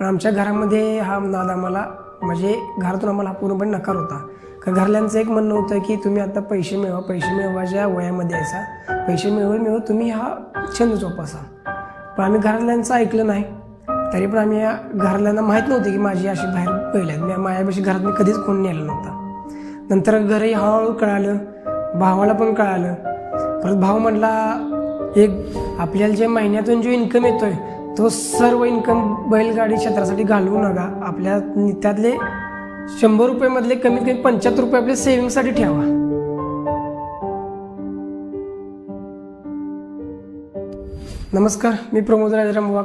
पण आमच्या घरामध्ये हा नाद आम्हाला म्हणजे घरातून आम्हाला हा पूर्णपणे नकार होता. का घरल्यांचं एक म्हणणं होतं की तुम्ही आता पैसे मिळवा पैसे मिळवायच्या वयामध्ये असा पैसे मिळवून मिळवून तुम्ही हा छंद जोपासा. पण आम्ही घरातल्यांचं ऐकलं नाही. तरी पण आम्ही या घरातल्यांना माहीत नव्हते की माझी अशी बाहेर पहिले आहेत. मी माझ्यापाशी घरात मी कधीच कोण नेलं नव्हता. नंतर घरही हळूहळू कळालं. भावाला पण कळालं. परत भाव म्हटला एक आपल्याला जे महिन्यातून जो इन्कम येतोय तो सर्व इन्कम बैलगाडी क्षेत्रासाठी घालवू नका. आपल्या त्यातले शंभर रुपयेमधले कमीत कमी पंच्याहत्तर रुपये आपले सेव्हिंगसाठी ठेवा. नमस्कार मी प्रमोद राजाराम वाघ.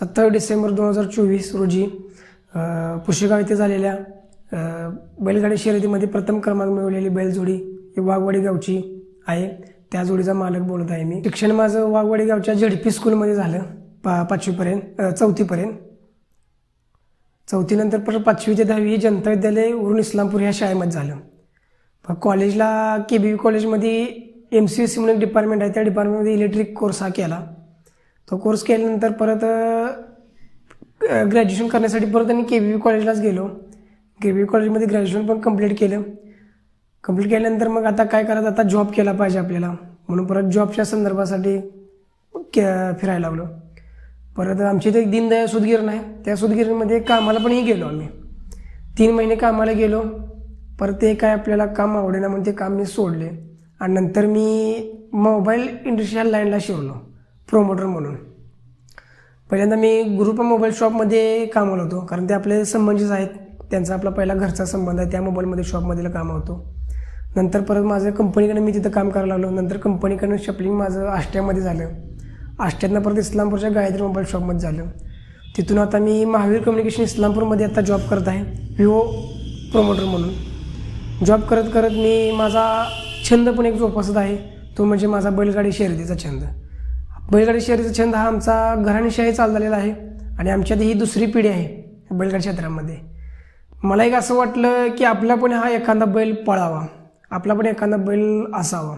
सत्तावीस डिसेंबर दोन हजार चोवीस रोजी पुशेगाव येथे झालेल्या बैलगाडी शर्यतीमध्ये प्रथम क्रमांक मिळवलेली बैलजोडी ही वाघवाडी गावची आहे. त्या जोडीचा मालक बोलत आहे मी. शिक्षण माझं वाघवाडी गावच्या झेडपी स्कूलमध्ये झालं. पा पाचवीपर्यंत चौथीपर्यंत. चौथीनंतर परत पाचवी ते दहावी जनता विद्यालय वरून इस्लामपूर ह्या शाळेमध्ये झालं. कॉलेजला के बी कॉलेजमध्ये एम सी एस सी म्हणून एक डिपार्टमेंट आहे त्या डिपार्टमेंटमध्ये इलेक्ट्रिक कोर्स हा केला. तो कोर्स केल्यानंतर परत ग्रॅज्युएशन करण्यासाठी परत आणि के बी कॉलेजलाच गेलो. के बी कॉलेजमध्ये ग्रॅज्युएशन पण कंप्लीट केलं. कंप्लीट केल्यानंतर मग आता काय करायचं? आता जॉब केला पाहिजे आपल्याला. म्हणून परत जॉबच्या संदर्भासाठी के फिरायला लागलो. परत आमच्या इथे एक दीनदयाळ सुदगिरण आहे त्या सुदगिरणमध्ये कामाला पणही गेलो आम्ही. तीन महिने कामाला गेलो. परत ते काय आपल्याला काम आवडेना म्हणून ते काम मी सोडले. आणि नंतर मी मोबाईल इंडस्ट्रीयल लाईनला शिरलो प्रोमोटर म्हणून. पहिल्यांदा मी ग्रुप मोबाईल शॉपमध्ये कामाला होतो कारण ते आपले संबंधित आहेत. त्यांचा आपला पहिला घरचा संबंध आहे त्या मोबाईलमध्ये शॉपमध्ये काम होतो. नंतर परत माझं कंपनीकडे मी तिथं काम करायला लागलो. नंतर कंपनीकडनं शपलिंग माझं आष्ट्यामध्ये झालं. आष्ट्यातनं परत इस्लामपूरच्या गायत्री मोबाईल शॉपमध्ये झालं. तिथून आता मी महावीर कम्युनिकेशन इस्लामपूरमध्ये आता जॉब करत आहे विवो प्रोमोटर म्हणून. जॉब करत करत मी माझा छंद पण एक जोपासत आहे तो म्हणजे माझा बैलगाडी शर्यतीचा छंद. बैलगाडी शर्यतीचा छंद हा आमचा घराणेशाही चाललेला आहे आणि आमच्यात ही दुसरी पिढी आहे बैलगाडी क्षेत्रामध्ये. मला एक असं वाटलं की आपला पण हा एखादा बैल पळावा आपला पण एखादा बैल असावा.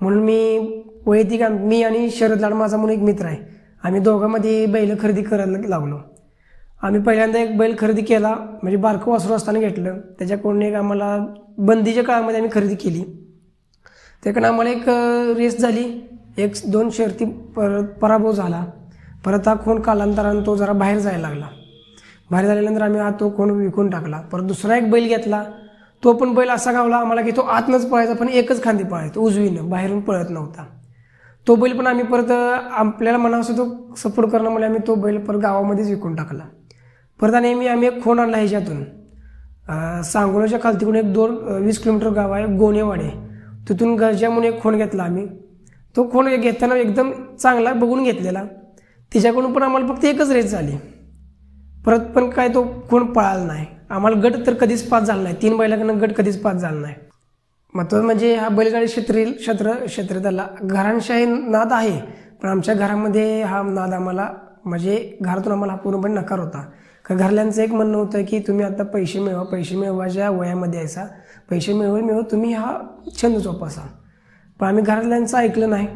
म्हणून मी वैयक्तिक मी आणि शरद लाड माझा म्हणून एक मित्र आहे. आम्ही दोघांमध्ये बैल खरेदी करायला लागलो. आम्ही पहिल्यांदा एक बैल खरेदी केला म्हणजे बारकं वासरू असताना घेतलं. त्याच्याकडून एक आम्हाला बंदीच्या काळामध्ये आम्ही खरेदी केली. त्याकडे आम्हाला एक रेस झाली. एक दोन शर्ती पर पराभव झाला. परत हा खूण कालांतरानं तो जरा बाहेर जायला लागला. बाहेर झाल्यानंतर आम्ही हा तो खूण विकून टाकला. परत दुसरा एक बैल घेतला. तो पण बैल असा गावला आम्हाला की तो आतनंच पळायचा पण एकच खांदी पळायचा. उजवीनं बाहेरून पळत नव्हता. तो बैल पण आम्ही परत आपल्याला म्हणा असं तो सपोर्ट करण्यामुळे आम्ही तो बैल परत गावामध्येच विकून टाकला. परत आणि मी आम्ही एक खोण आणला ह्याच्यातून. सांगोळ्याच्या खालतीकडून एक दोन वीस किलोमीटर गाव आहे गोनेवाडे तिथून गरजा म्हणून एक खोण घेतला आम्ही. तो खोण घेताना एकदम चांगला बघून घेतलेला. तिच्याकडून पण आम्हाला फक्त एकच रेस झाली. परत पण काय तो खूण पळाला नाही. आम्हाला गट तर कधीच पास झाला नाही. तीन बैलाकडनं गट कधीच पास झाला नाही. महत्त्वाचं म्हणजे हा बैलगाडी क्षेत्रील क्षेत्र क्षेत्राला घरांशाही नाद आहे. पण आमच्या घरामध्ये हा नाद आम्हाला म्हणजे घरातून आम्हाला हा पूर्णपणे नकार होता. का घरल्यांचं एक म्हणणं होतं की तुम्ही आता पैसे मिळवा पैसे मिळवायच्या वयामध्ये यायचा पैसे मिळवून मिळवून तुम्ही हा छंद जोपासा. पण आम्ही घरातल्यांचं ऐकलं नाही.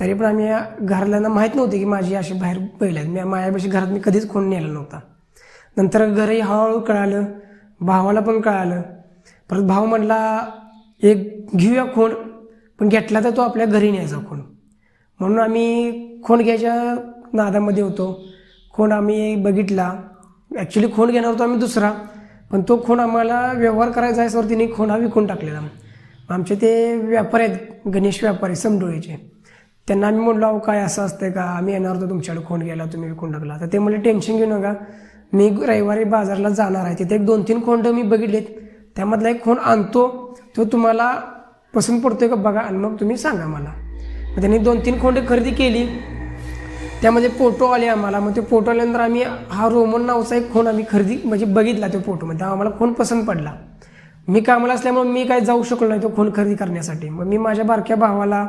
तरी पण आम्ही या घरातल्यांना माहीत नव्हते की माझी अशी बाहेर बैल आहेत. मी माझ्यापाशी घरात मी कधीच कोण नेलं नव्हता. नंतर घरही हळूहळू कळालं. भावाला पण कळालं. परत भाव म्हटला एक घेऊया खूण पण घेतला तर तो आपल्या घरी न्यायचा खूण म्हणून आम्ही खूण घ्यायच्या नादामध्ये होतो. खूण आम्ही बघितला. ॲक्च्युली खूण घेणार होतो आम्ही दुसरा पण तो खूण आम्हाला व्यवहार करायचा आहे सर तिने खूण हा विकून टाकलेला. आमचे ते व्यापारी आहेत गणेश व्यापारी समडोळीचे. त्यांना आम्ही म्हणलो अहो काय असं असतं का? आम्ही येणार होतो तुमच्याकडे खूण घ्यायला तुम्ही विकून टाकला. तर ते म्हणले टेन्शन घेऊ नका. मी रविवारी बाजारला जाणार आहे. तिथे एक दोन तीन खोंड मी बघितलेत. त्यामधला एक फोन आणतो तो तुम्हाला पसंत पडतोय का बघा आणि मग तुम्ही सांगा मला. मग त्यांनी दोन तीन खोंडे खरेदी केली. त्यामध्ये फोटो आले आम्हाला. मग ते फोटो आल्यानंतर आम्ही हा रोमन नावचा एक फोन आम्ही खरेदी म्हणजे बघितला तो फोटोमध्ये आम्हाला फोन पसंत पडला. मी कामाला असल्यामुळे मी काय जाऊ शकलो नाही तो फोन खरेदी करण्यासाठी. मग मी माझ्या बारक्या भावाला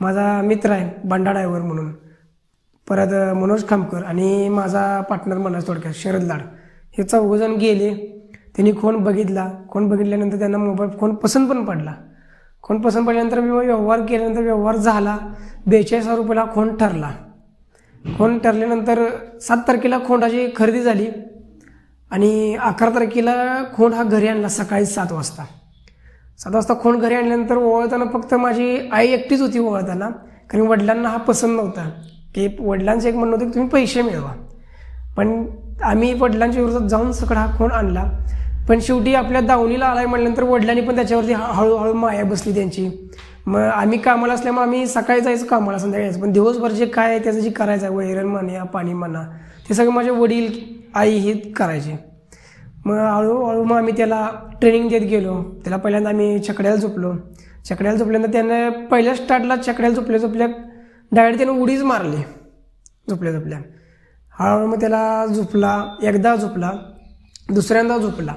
माझा मित्र आहे बंडा ड्रायव्हर म्हणून परत मनोज खामकर आणि माझा पार्टनर मनोज थोडक्यात शरद लाड. हे चौघजण गेले. त्यांनी खोन बघितला. कोण बघितल्यानंतर त्यांना मोबाईल फोन पसंत पण पडला. खोन पसंत पडल्यानंतर मी व्यवहार केल्यानंतर व्यवहार झाला. बेचाळीस हजार रुपयाला खोन ठरला. खोंड ठरल्यानंतर सात तारखेला खोंडाची खरेदी झाली आणि अकरा तारखेला खोंड हा घरी आणला सकाळी सात वाजता. सात वाजता खोंड घरी आणल्यानंतर ओळताना फक्त माझी आई एकटीच होती ओळताना कारण वडिलांना हा पसंत नव्हता. की वडिलांचं एक म्हणणं होतं की तुम्ही पैसे मिळवा. पण आम्ही वडिलांच्या विरोधात जाऊन सगळा हा खोंड आणला. पण शेवटी आपल्या दावणीला आलाय म्हटल्यानंतर वडिलांनी पण त्याच्यावरती हळूहळू माया बसली त्यांची. मग आम्ही कामाला असल्यामुळे आम्ही सकाळी जायचं कामाला संध्याकाळी जायचं. पण दिवसभर जे काय आहे त्याचं जे करायचं आहे वैरण म्हणा पाणी म्हणा ते सगळं माझे वडील आई हे करायचे. मग हळूहळू मग आम्ही त्याला ट्रेनिंग देत गेलो. त्याला पहिल्यांदा आम्ही चकड्याला झोपलो. चकड्याला झोपल्यानंतर त्यानं पहिल्या स्टार्टला चकड्याला झोपल्या झोपल्या डायरेक्ट त्यानं उडीच मारली. झोपल्या झोपल्या. हळूहळू मग त्याला झोपला एकदा झोपला दुसऱ्यांदा झोपला.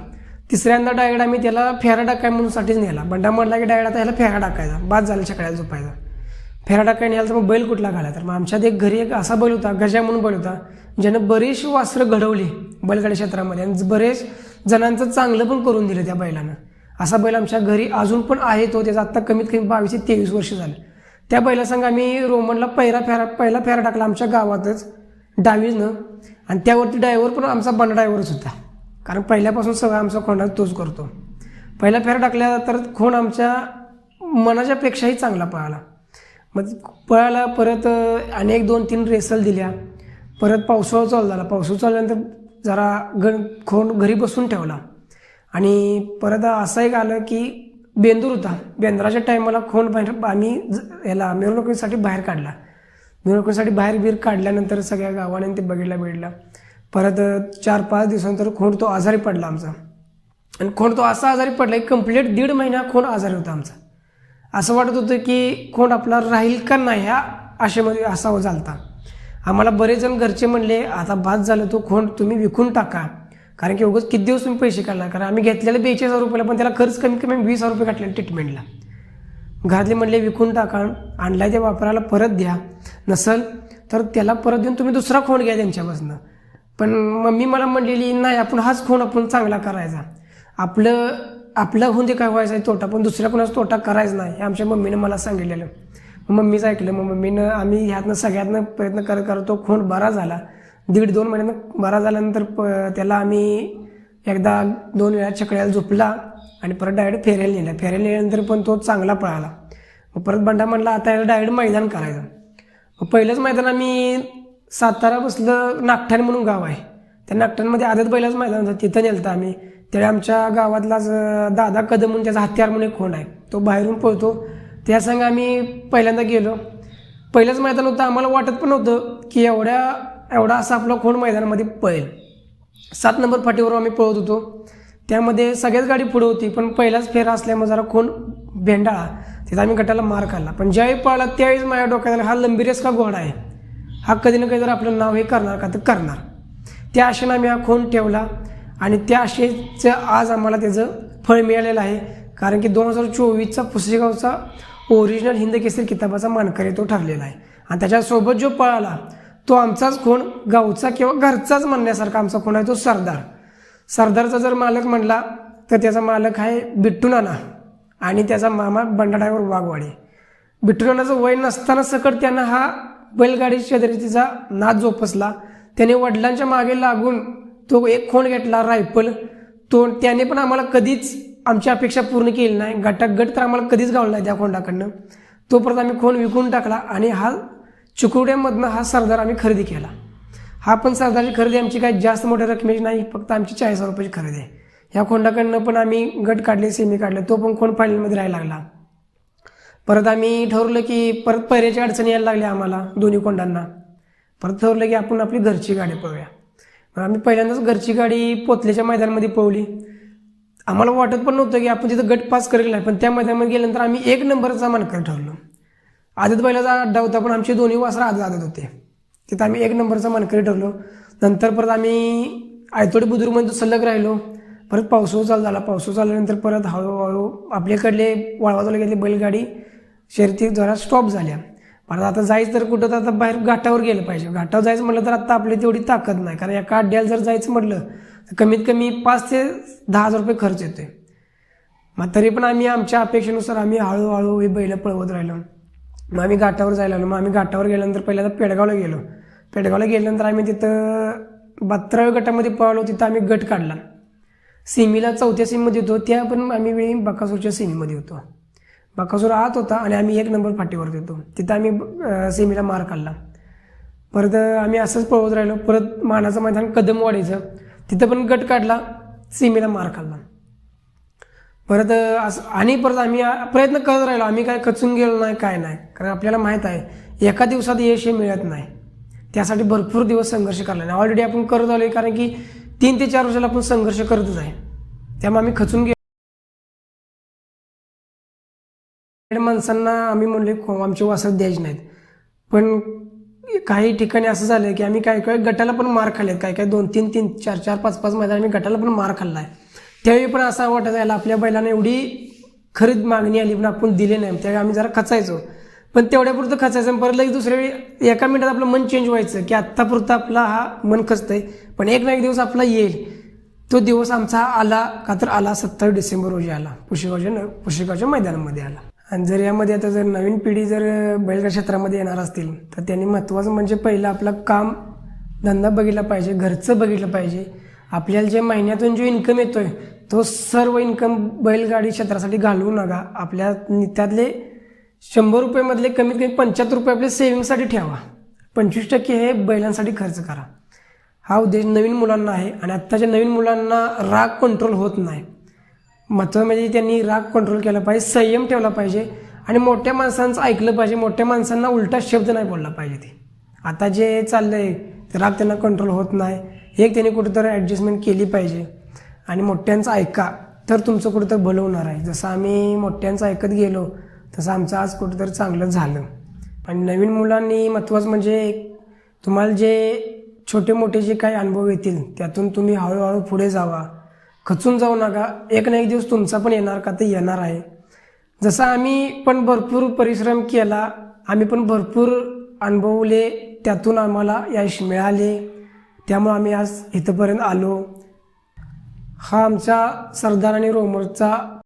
तिसऱ्यांदा डायरेक्ट आम्ही त्याला फेरा टाकाय म्हणून साठीच नेला. बंडा म्हटला की डायरेक्ट आता ह्याला फेरा टाकायचा. बाद झाला चकड्याला झोपायचा. फेरा टाकाय नेला तर मग बैल कुठला घाला तर मग आमच्यात एक घरी एक असा बैल होता गजा म्हणून बैल होता ज्यानं बरीचशी वासरं घडवली बैलगाडी क्षेत्रामध्ये आणि बरेच जणांचं चांगलं पण करून दिलं त्या बैलानं. असा बैल आमच्या घरी अजून पण आहे तो त्याचा आत्ता कमीत कमी बावीस ते तेवीस वर्ष झालं. त्या बैलासंग आम्ही रोमनला पहिला फेरा पहिला फेरा टाकला आमच्या गावातच डावीजनं आणि त्यावरती ड्रायव्हर पण आमचा बंड ड्रायव्हरच होता. कारण पहिल्यापासून सगळं आमचा खोंडा तोच करतो. पहिला फेरा टाकल्या तर खूण आमच्या मनाच्या पेक्षाही चांगला पळाला. मग पळाला परत आणि अनेक दोन तीन रेसल दिल्या. परत पावसाळा चालू झाला. पावसाळा चालल्यानंतर जरा गण खोंड घरी बसून ठेवला. आणि परत असं एक आलं की बेंदूर होता. बेंदराच्या टायमाला खोंड बाहेर आम्ही ज- याला मिरवणुकीसाठी बाहेर काढला. मिरवणुकीसाठी बाहेर बीर काढल्यानंतर सगळ्या गावाने ते बघितला बिघडला परत चार पाच दिवसानंतर खोड तो आजारी पडला आमचा. आणि खोड तो असा आजारी पडला की कंप्लीट दीड महिना खोंड आजारी होता आमचा. असं वाटत होतं की खोंड आपला राहील का नाही ह्या आशेमध्ये असावं चालता आम्हाला बरेच जण घरचे म्हणले आता बाद झालं तो खोंड तुम्ही विकून टाका. कारण की उगाच किती दिवस तुम्ही पैसे काढणार? कारण आम्ही घेतलेले बेचाळीस हजार रुपयाला पण त्याला खर्च कमीत कमी वीस हजार रुपये काढले ट्रीटमेंटला घरातले म्हणले विकून टाका आणलाय ते वापरायला परत द्या. नसल तर त्याला परत देऊन तुम्ही दुसरा खोंड घ्या त्यांच्यापासून. पण मम्मी मला म्हणलेली नाही आपण हाच खून आपण चांगला करायचा. आपलं आपलं होऊन ते काय व्हायचं आहे तोटा पण दुसऱ्या कोणाचा तोटा करायचा नाही. हे आमच्या मम्मीनं मला सांगितलेलं. मग मम्मीचं ऐकलं मग मम्मीनं आम्ही ह्यातनं सगळ्यातनं प्रयत्न करत करत तो खोंड बरा झाला. दीड दोन महिन्यानं बरा झाल्यानंतर प त्याला आम्ही एकदा दोन वेळा चकड्याला झोपला आणि परत डायरेक्ट फेरायला नेला. फेरायला नेल्यानंतर पण तो चांगला पळाला. मग परत बंडा म्हणला आता याला डायरेक्ट मैदान करायचं. मग पहिलंच मैदान आम्ही सातारा बसलं नागठाण म्हणून गाव आहे. त्या नागठाणमध्ये आदत बैलाच मैदान होतं. तिथं नेलतं आम्ही. त्यावेळी आमच्या गावातलाच दादा कदम म्हणून त्याचा हत्यार म्हणून एक खोंड आहे तो बाहेरून पळतो. त्या संघ आम्ही पहिल्यांदा गेलो. पहिलंच मैदान होतं. आम्हाला वाटत पण होतं की एवढ्या एवढा असा आपला खोंड मैदानामध्ये पळेल. सात नंबर फाटीवर आम्ही पळत होतो. त्यामध्ये सगळ्याच गाडी पुढे होती पण पहिलाच फेरा असल्यामुळे जरा खून भेंडाळा तिथं आम्ही गटाला मार खाल्ला. पण ज्यावेळी पळाला त्यावेळीच माझ्या डोक्यात हा लंबिरेस का घोडा आहे? हा कधी ना कधी जर आपलं नाव हे करणार का तर करणार. त्या आशेनं आम्ही हा खून ठेवला आणि त्या आशेचं आज आम्हाला त्याचं फळ मिळालेलं आहे. कारण की दोन हजार चोवीसचा पुसेगावचा ओरिजिनल हिंद केसरी किताबाचा मानकरी तो ठरलेला आहे. आणि त्याच्यासोबत जो पळाला तो आमचाच खूण गावचा किंवा घरचाच म्हणण्यासारखा आमचा खूण आहे तो सरदार. सरदारचा जर मालक म्हणला तर त्याचा मालक आहे बिट्टू नाना आणि त्याचा मामा बंडाडावर वाघवाडे. बिट्टू नानाचं वय नसताना सकट त्यांना हा बैलगाडी शर्यतीचा नाद जोपासला. त्याने वडिलांच्या मागे लागून तो एक खोंड घेतला रायफल. तो त्याने पण आम्हाला कधीच आमची अपेक्षा पूर्ण केली नाही. गटात गट तर आम्हाला कधीच गावला नाही त्या खोंडाकडनं तो परत आम्ही खोंड विकून टाकला आणि हा चिकुड्यामधनं हा सरदार आम्ही खरेदी केला. हा पण सरदारची खरेदी आमची काही जास्त मोठ्या रकमेची नाही फक्त आमची चाळीस हजार रुपयाची खरेदी आहे. ह्या खोंडाकडनं पण आम्ही गट काढले सेमी काढले तो पण खोंड फायनलमध्ये राहायला लागला. परत आम्ही ठरवलं की परत पैऱ्याची अडचणी यायला लागल्या आम्हाला दोन्ही कोंडांना. परत ठरवलं की आपण आपली घरची गाडी पळूया मग आम्ही पहिल्यांदाच घरची गाडी पोतल्याच्या मैदानामध्ये पळवली. आम्हाला वाटत पण नव्हतं की आपण तिथं गट पास करेल नाही पण त्या मैदानामध्ये गेल्यानंतर आम्ही एक नंबरचा मानकर ठरलो आदत बैलाचा अड्डा होता पण आमचे दोन्ही वासरं आदत आदत होते. तिथं आम्ही एक नंबरचा मानकरी ठरलो नंतर परत आम्ही आयतोडी बुद्रुकमध्ये सलग राहिलो. परत पावसाळा चालू झाला. पावसाळा चालल्यानंतर परत हळूहळू आपल्याकडले वाळवा गेले बैलगाडी. शर्यती जरा स्टॉप झाल्या. परत आता जायचं तर कुठं तर आता बाहेर घाटावर गेलं पाहिजे. घाटावर जायचं म्हटलं तर आता आपली तेवढी ताकद नाही. कारण एका अड्ड्याला जर जायचं म्हटलं तर कमीत कमी पाच ते दहा हजार रुपये खर्च येतोय. मग तरी पण आम्ही आमच्या अपेक्षेनुसार आम्ही हळूहळू ही बैलं पळवत राहिलो. मग आम्ही घाटावर जायला लागलो. मग आम्ही घाटावर गेल्यानंतर पहिल्यांदा पेडगावला गेलो. पेडगावला गेल्यानंतर आम्ही तिथं बहात्तराव्या गटामध्ये पळालो. तिथं आम्ही गट काढला. सेमीला चौथ्या सीममध्ये होतो. त्या पण आम्ही वेळी बकासूरच्या सेमीमध्ये होतो. बाकासूर आत होता आणि आम्ही एक नंबर पाठीवर होतो तिथं आम्ही सेमीला मार काढला परत आम्ही असंच पळवत राहिलो. परत मानाचं मैदान कदम वाढायचं तिथं पण गट काढला सीमेला मार खाल्ला. परत असं आणि परत आम्ही प्रयत्न करत राहिलो. आम्ही काय खचून गेलो नाही काय नाही. कारण आपल्याला माहीत आहे एका दिवसात यश हे मिळत नाही. त्यासाठी भरपूर दिवस संघर्ष करला नाही ऑलरेडी आपण करत आलो कारण की तीन ते चार वर्षाला आपण संघर्ष करतच आहे. त्यामुळे आम्ही खचून गेलो. माणसांना आम्ही म्हणले "खो- आमचे वासर द्यायचे नाहीत. पण काही ठिकाणी असं झालं की आम्ही काय काय गटाला पण मार खाल्लेत. काय काय दोन तीन तीन चार चार पाच पाच मैदान आम्ही गटाला पण मार खाल्ला आहे त्यावेळी पण असं वाटत यायला आपल्या बैलांना एवढी खरीद मागणी आली पण आपण दिले नाही. त्यावेळी आम्ही जरा खचायचो. पण तेवढ्यापुरतं खचायचं आणि परत लगेच दुसऱ्या वेळी एका मिनिटात आपलं मन चेंज व्हायचं की आत्तापुरतं आपला हा मन खचतंय. पण एक ना एक दिवस आपला येईल. तो दिवस आमचा आला का तर आला सत्तावीस डिसेंबर रोजी आला. पुशेगावच्या पुशेगावच्या मैदानामध्ये आला. आणि जर यामध्ये आता जर नवीन पिढी जर बैलगाडी क्षेत्रामध्ये येणार असतील तर त्यांनी महत्त्वाचं म्हणजे पहिलं आपलं काम धंदा बघितला पाहिजे घरचं बघितलं पाहिजे. आपल्याला जे महिन्यातून जो इन्कम येतोय तो सर्व इन्कम बैलगाडी क्षेत्रासाठी घालवू नका. आपल्या त्यातले शंभर रुपयेमधले कमीत कमी पंच्याहत्तर रुपये आपल्या सेविंगसाठी ठेवा. पंचवीस टक्के हे बैलांसाठी खर्च करा. हा उद्देश नवीन मुलांना आहे आणि आत्ताच्या नवीन मुलांना राग कंट्रोल होत नाही. महत्त्व म्हणजे त्यांनी राग कंट्रोल केला पाहिजे संयम ठेवला पाहिजे आणि मोठ्या माणसांचं ऐकलं पाहिजे. मोठ्या माणसांना उलटा शब्द नाही बोलला पाहिजे ते. आता जे चाललंय ते राग त्यांना कंट्रोल होत नाही. एक त्यांनी कुठेतरी ॲडजस्टमेंट केली पाहिजे. आणि मोठ्यांचं ऐका तर तुमचं कुठेतरी भलं होणार आहे. जसं आम्ही मोठ्यांचं ऐकत गेलो तसं आमचं आज कुठेतरी चांगलं झालं. आणि नवीन मुलांनी महत्त्वाचं म्हणजे तुम्हाला जे छोटे मोठे जे काही अनुभव येतील त्यातून तुम्ही हळूहळू पुढे जावा. खचून जाऊ नका. एक ना एक दिवस तुमचा पण येणार का? ते येणार आहे. जसं आम्ही पण भरपूर परिश्रम केला आम्ही पण भरपूर अनुभवले त्यातून आम्हाला यश मिळाले. त्यामुळे आम्ही आज इथंपर्यंत आलो. हा आमचा सरदार आणि रोमरचा